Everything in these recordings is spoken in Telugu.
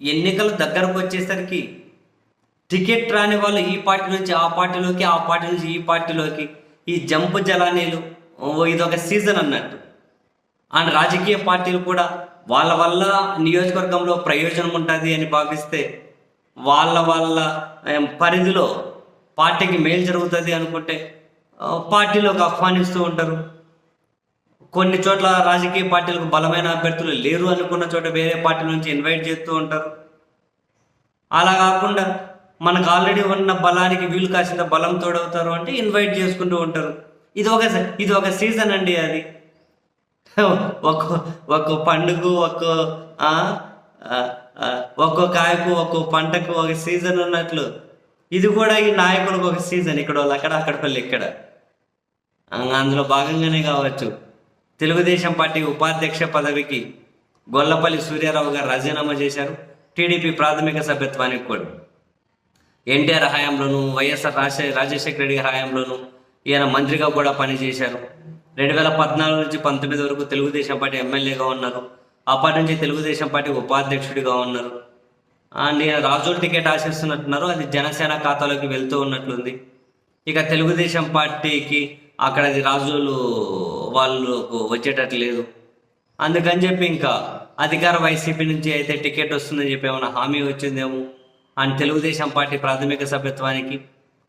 ఎన్నికలు దగ్గరకు వచ్చేసరికి టికెట్ రాని వాళ్ళు ఈ పార్టీ నుంచి ఆ పార్టీలోకి ఆ పార్టీ నుంచి ఈ పార్టీలోకి ఈ జంపు జలానీలు ఇది ఇదొక సీజన్ అన్నట్టు. అండ్ రాజకీయ పార్టీలు కూడా వాళ్ళ వల్ల నియోజకవర్గంలో ప్రయోజనం ఉంటుంది అని భావిస్తే వాళ్ళ వాళ్ళ పరిధిలో పార్టీకి మేలు జరుగుతుంది అనుకుంటే పార్టీలోకి ఆహ్వానిస్తూ ఉంటారు. కొన్ని చోట్ల రాజకీయ పార్టీలకు బలమైన అభ్యర్థులు లేరు అనుకున్న చోట వేరే పార్టీ నుంచి ఇన్వైట్ చేస్తూ ఉంటారు. అలా కాకుండా మనకు ఆల్రెడీ ఉన్న బలానికి వీలు కాసిన బలం తోడవుతారు అంటే ఇన్వైట్ చేసుకుంటూ ఉంటారు. ఇది ఒక ఇది ఒక సీజన్ అండి అది. ఒక్కో ఒక్కో పండుగ ఒక్కో ఒక్కో కాయకు ఒక్కో పంటకు ఒక సీజన్ ఉన్నట్లు. ఇది కూడా ఈ నాయకులకు ఒక సీజన్ ఇక్కడ వాళ్ళు అక్కడ అక్కడ వాళ్ళు ఇక్కడ. అందులో భాగంగానే కావచ్చు. తెలుగుదేశం పార్టీ ఉపాధ్యక్ష పదవికి గొల్లపల్లి సూర్యారావు గారు రాజీనామా చేశారు. టీడీపీ ప్రాథమిక సభ్యత్వానికి కూడా. ఎన్టీఆర్ హయాంలోను వైఎస్ఆర్ రాజశేఖర రాజశేఖర రెడ్డి గారి హయాంలోను ఈయన మంత్రిగా కూడా పనిచేశారు. రెండు వేల పద్నాలుగు నుంచి పంతొమ్మిది వరకు తెలుగుదేశం పార్టీ ఎమ్మెల్యేగా ఉన్నారు. అప్పటి నుంచి తెలుగుదేశం పార్టీ ఉపాధ్యక్షుడిగా ఉన్నారు. అండ్ రాజుల టికెట్ ఆశిస్తున్నట్టున్నారు. అది జనసేన ఖాతాలోకి వెళ్తూ ఉన్నట్లుంది. ఇక తెలుగుదేశం పార్టీకి అక్కడ అది రాజులు వాళ్ళకు వచ్చేటట్టు లేదు. అందుకని చెప్పి ఇంకా అధికార వైసీపీ నుంచి అయితే టికెట్ వస్తుందని చెప్పి ఏమైనా హామీ వచ్చిందేమో అండ్ తెలుగుదేశం పార్టీ ప్రాథమిక సభ్యత్వానికి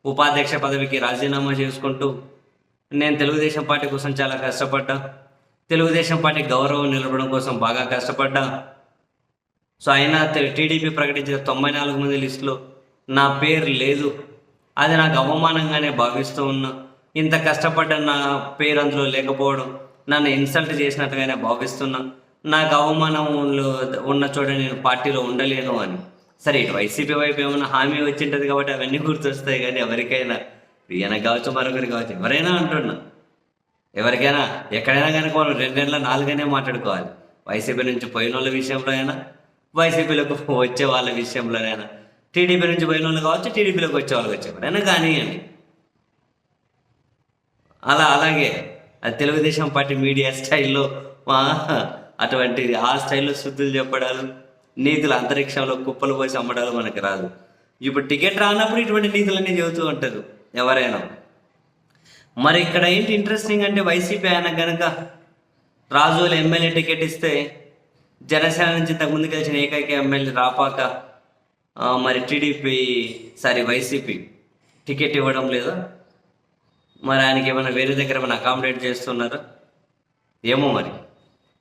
ఉపాధ్యక్ష పదవికి రాజీనామా చేసుకుంటూ నేను తెలుగుదేశం పార్టీ కోసం చాలా కష్టపడ్డా. తెలుగుదేశం పార్టీ గౌరవం నిలబడడం కోసం బాగా కష్టపడ్డా. సో అయినా టీడీపీ ప్రకటించిన తొంభై నాలుగు మంది లిస్టులో నా పేరు లేదు. అది నాకు అవమానంగానే భావిస్తూ ఉన్నా. ఇంత కష్టపడ్డ నా పేరు అందులో లేకపోవడం నన్ను ఇన్సల్ట్ చేసినట్టుగానే భావిస్తున్నా. నాకు అవమానంలో ఉన్న చోట నేను పార్టీలో ఉండలేను అని. సరే ఇటు వైసీపీ వైపు ఏమైనా హామీ వచ్చింటది కాబట్టి అవన్నీ గుర్తొస్తాయి కానీ ఎవరికైనా. ఈయనకు కావచ్చు మరొకరు కావచ్చు ఎవరైనా అంటున్నా. ఎవరికైనా ఎక్కడైనా కనుక వాళ్ళు రెండేళ్ళ నాలుగైనా మాట్లాడుకోవాలి. వైసీపీ నుంచి పోయిన వాళ్ళ విషయంలో అయినా వైసీపీలోకి వచ్చే వాళ్ళ విషయంలోనైనా. టీడీపీ నుంచి పోయిన వాళ్ళు కావచ్చు టీడీపీలోకి వచ్చే వాళ్ళకి వచ్చే ఎవరైనా కానివ్వండి అలా అలాగే. తెలుగుదేశం పార్టీ మీడియా స్టైల్లో అటువంటి ఆ స్టైల్లో శుద్ధులు చెప్పడాలు నీతులు అంతరిక్షంలో కుప్పలు పోసి అమ్మడాలు మనకు రాదు. ఇప్పుడు టికెట్ రానప్పుడు ఇటువంటి నీతులన్నీ చెబుతూ ఉంటారు ఎవరైనా. మరి ఇక్కడ ఏంటి ఇంట్రెస్టింగ్ అంటే వైసీపీ ఆయన కనుక రాజుల ఎమ్మెల్యే టికెట్ ఇస్తే జనసేన నుంచి ఇంతకుముందు గెలిచిన ఏకైక ఎమ్మెల్యే రాపాక మరి టీడీపీ సారీ వైసీపీ టికెట్ ఇవ్వడం లేదా? మరి ఆయనకి ఏమైనా వేరే దగ్గర ఏమైనా అకామిడేట్ చేస్తున్నారా? ఏమో మరి.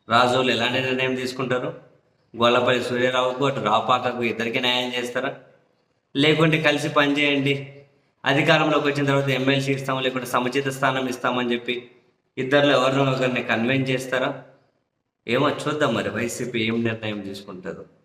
రాజులు ఎలాంటి నిర్ణయం తీసుకుంటారు? గొల్లపల్లి సూర్యరావుకు అటు రాపాకకు ఇద్దరికి న్యాయం చేస్తారా? లేకుంటే కలిసి పనిచేయండి అధికారంలోకి వచ్చిన తర్వాత ఎమ్మెల్సీ ఇస్తాము లేకుంటే సముచిత స్థానం ఇస్తామని చెప్పి ఇద్దరిలో ఎవరినో ఒకరిని కన్విన్స్ చేస్తారా? ఏమో చూద్దాం మరి. వైసీపీ ఏం నిర్ణయం తీసుకుంటారు